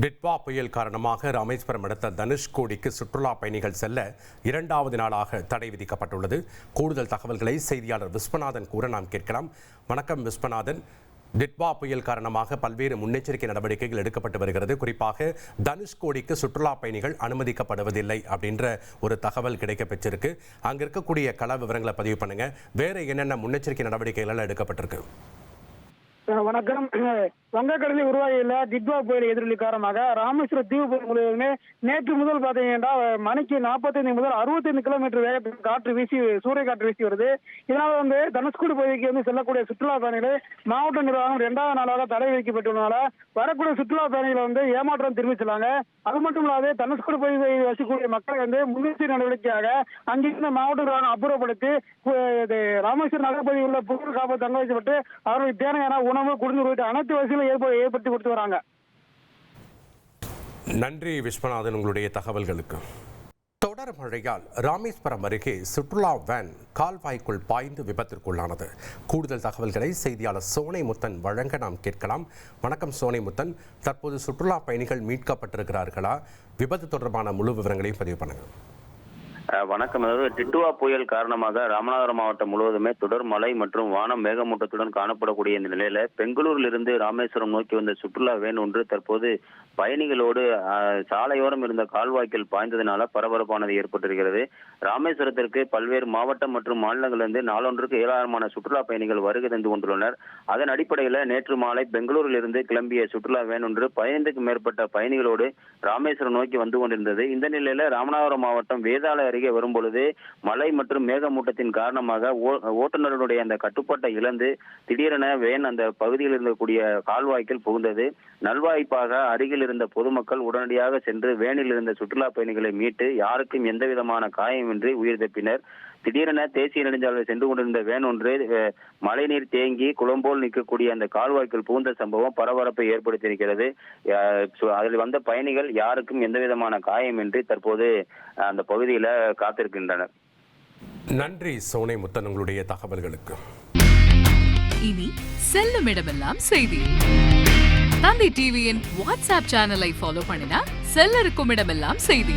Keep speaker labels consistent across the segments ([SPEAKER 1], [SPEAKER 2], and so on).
[SPEAKER 1] டிட்வா புயல் காரணமாக ராமேஸ்வரம் அடுத்த தனுஷ்கோடிக்கு சுற்றுலா பயணிகள் செல்ல இரண்டாவது நாளாக தடை விதிக்கப்பட்டுள்ளது. கூடுதல் தகவல்களை செய்தியாளர் விஸ்வநாதன் கூற நாம் கேட்கலாம். வணக்கம் விஸ்வநாதன். டிட்வா புயல் காரணமாக பல்வேறு முன்னெச்சரிக்கை நடவடிக்கைகள் எடுக்கப்பட்டு வருகிறது. குறிப்பாக தனுஷ்கோடிக்கு சுற்றுலா பயணிகள் அனுமதிக்கப்படுவதில்லை அப்படின்ற ஒரு தகவல் கிடைக்க பெற்றிருக்கு அங்கே இருக்கக்கூடிய கள விவரங்களை பதிவு பண்ணுங்க. வேற என்னென்ன முன்னெச்சரிக்கை நடவடிக்கைகள் எடுக்கப்பட்டிருக்கு?
[SPEAKER 2] வணக்கம். வங்கக்கடலில் உருவாகியுள்ள திக்வா புயல் எதிரொலி காரணமாக ராமேஸ்வரம் தீவு முழுவதுமே நேற்று முதல் பாத்தீங்கன்னா மணிக்கு நாற்பத்தைந்து முதல் அறுபத்தைந்து கிலோமீட்டர் வேகத்தில் காற்று வீசி சூரிய காற்று வீசி வருது. இதனால் வந்து தனுஷ்கோடி பகுதிக்கு வந்து செல்லக்கூடிய சுற்றுலா பயணிகளை மாவட்ட நிர்வாகம் இரண்டாவது நாளாக தடை விதிக்கப்பட்டுள்ளதால வரக்கூடிய சுற்றுலா பயணிகளை வந்து ஏமாற்றம் திரும்பி செல்லாங்க அது மட்டும் இல்லாது தனுஷ்கோடி பகுதியில் வசிக்கக்கூடிய மக்கள் வந்து முன்னெச்சரிக்கை நடவடிக்கையாக அங்கிருந்து மாவட்ட நிர்வாகம் அப்புறப்படுத்தி கு- ராமேஸ்வரம் நகர்பகுதியில் உள்ள புகழ் காப்பல் தங்க வைக்கப்பட்டு அவர்களுக்கு தேவையான உணவு குடிந்து அனைத்து வசதிகளும் ஏற்ப ஏற்படுத்தி கொடுத்து வராங்க.
[SPEAKER 1] நன்றி விஸ்வநாதன் உங்களுடைய தகவல்களுக்கு. தொடர் மழையால் ராமேஸ்வரம் அருகே சுற்றுலா வேன் கால்வாய்க்குள் பாய்ந்து விபத்திற்குள்ளானது. கூடுதல் தகவல்களை செய்தியாளர் சோனை முத்தன் வழங்க நாம் கேட்கலாம். வணக்கம் சோனை முத்தன் தற்போது சுற்றுலா பயணிகள் மீட்கப்பட்டிருக்கிறார்களா? விபத்து தொடர்பான முழு விவரங்களையும் பதிவு
[SPEAKER 3] பண்ணுங்கள். வணக்கம். அதாவது டிட்டுவா புயல் காரணமாக ராமநாதபுரம் மாவட்டம் முழுவதுமே தொடர் மழை மற்றும் வானம் மேகமூட்டத்துடன் காணப்படக்கூடிய இந்த நிலையில பெங்களூரில் இருந்து ராமேஸ்வரம் நோக்கி வந்த சுற்றுலா வேன் ஒன்று தற்போது பயணிகளோடு சாலையோரம் இருந்த கால்வாய்க்கில் பாய்ந்ததினால பரபரப்பானது ஏற்பட்டிருக்கிறது. ராமேஸ்வரத்திற்கு பல்வேறு மாவட்டம் மற்றும் மாநிலங்களிலிருந்து நாளொன்றுக்கு ஏராளமான சுற்றுலா பயணிகள் வருகை தந்து கொண்டுள்ளனர். அதன் அடிப்படையில் நேற்று மாலை பெங்களூரில் இருந்து கிளம்பிய சுற்றுலா வேன் ஒன்று பதினைந்துக்கும் மேற்பட்ட பயணிகளோடு ராமேஸ்வரம் நோக்கி வந்து கொண்டிருந்தது. இந்த நிலையில ராமநாதபுரம் மாவட்டம் வேதாள அருகே வரும்பொழுது மழை மற்றும் மேகமூட்டத்தின் காரணமாக ஓட்டுநருடைய அந்த கட்டுப்பாட்டை இழந்து திடீரென வேன் அந்த பகுதியில் இருக்கக்கூடிய கால்வாய்க்கில் புகுந்தது. நல்வாய்ப்பாக அருகில் இருந்த பொதுமக்கள் உடனடியாக சென்று வேனில் இருந்த சுற்றுலா பயணிகளை மீட்டு யாருக்கும் எந்த விதமான காயமின்றி உயிர் தப்பினர். திடீரென தேசிய நெடுஞ்சாலையில் சென்று கொண்டிருந்த வேன் ஒன்று மழைநீர் தேங்கி குளம்போல் நிற்கக்கூடிய அந்த கால்வாய்க்குள் புகுந்த சம்பவம் பரபரப்பை ஏற்படுத்தியிருக்கிறது. அதில் வந்த பயணிகள் யாருக்கும் எந்த விதமான காயமின்றி தற்போது அந்த பகுதியில காத்திருக்கின்றனர்.
[SPEAKER 1] நன்றி சோனை முத்தன் உங்களுடைய தகவல்களுக்கு.
[SPEAKER 4] இனி செல்லும் இடமெல்லாம் செய்தி. தந்தை டிவியின் வாட்ஸ்அப் சேனலை ஃபாலோ பண்ணினா செல்ல இருக்கும் இடமெல்லாம் செய்தி.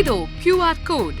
[SPEAKER 4] இதோ கியூஆர் கோட்